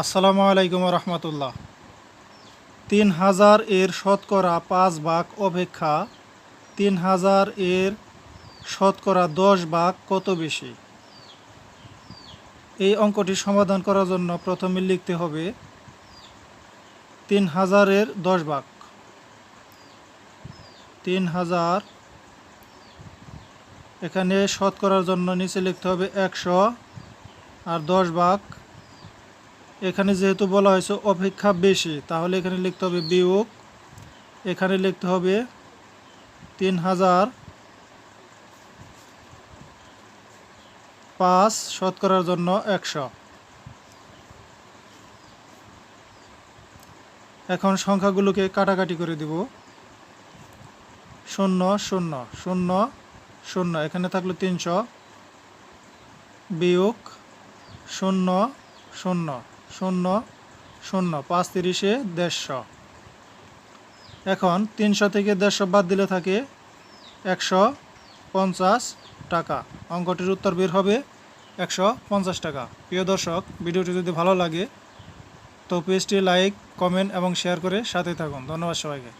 আসসালামু আলাইকুম রহমতুল্লাহ। তিন হাজার এর শতকরা পাঁচ ভাগ অপেক্ষা তিন হাজার এর শতকরা দশ ভাগ কত বেশি? এই অঙ্কটি সমাধান করার জন্য প্রথমে লিখতে হবে তিন হাজারের দশ ভাগ। তিন হাজার এখানে শতকরার জন্য নিচে লিখতে হবে একশো আর দশ ভাগ এখানে যেহেতু বলা হয়েছে অপেক্ষা বেশি, তাহলে এখানে লিখতে হবে বিয়োগ। এখানে লিখতে হবে তিন হাজার পাঁচ শতকরার জন্য একশো। এখন সংখ্যাগুলোকে কাটাকাটি করে দিব। শূন্য শূন্য শূন্য শূন্য, এখানে থাকল তিনশো। বিয়োগ, শূন্য শূন্য। শূন্য শূন্য, পাঁচ তিরিশে দেড়শো। এখন তিনশো থেকে দেড়শো বাদ দিলে থাকে একশো পঞ্চাশ টাকা। অঙ্কটির উত্তর বের হবে একশো পঞ্চাশ টাকা। প্রিয় দর্শক, ভিডিওটি যদি ভালো লাগে, তো পেজটি লাইক, কমেন্ট এবং শেয়ার করে সাথে থাকুন। ধন্যবাদ সবাইকে।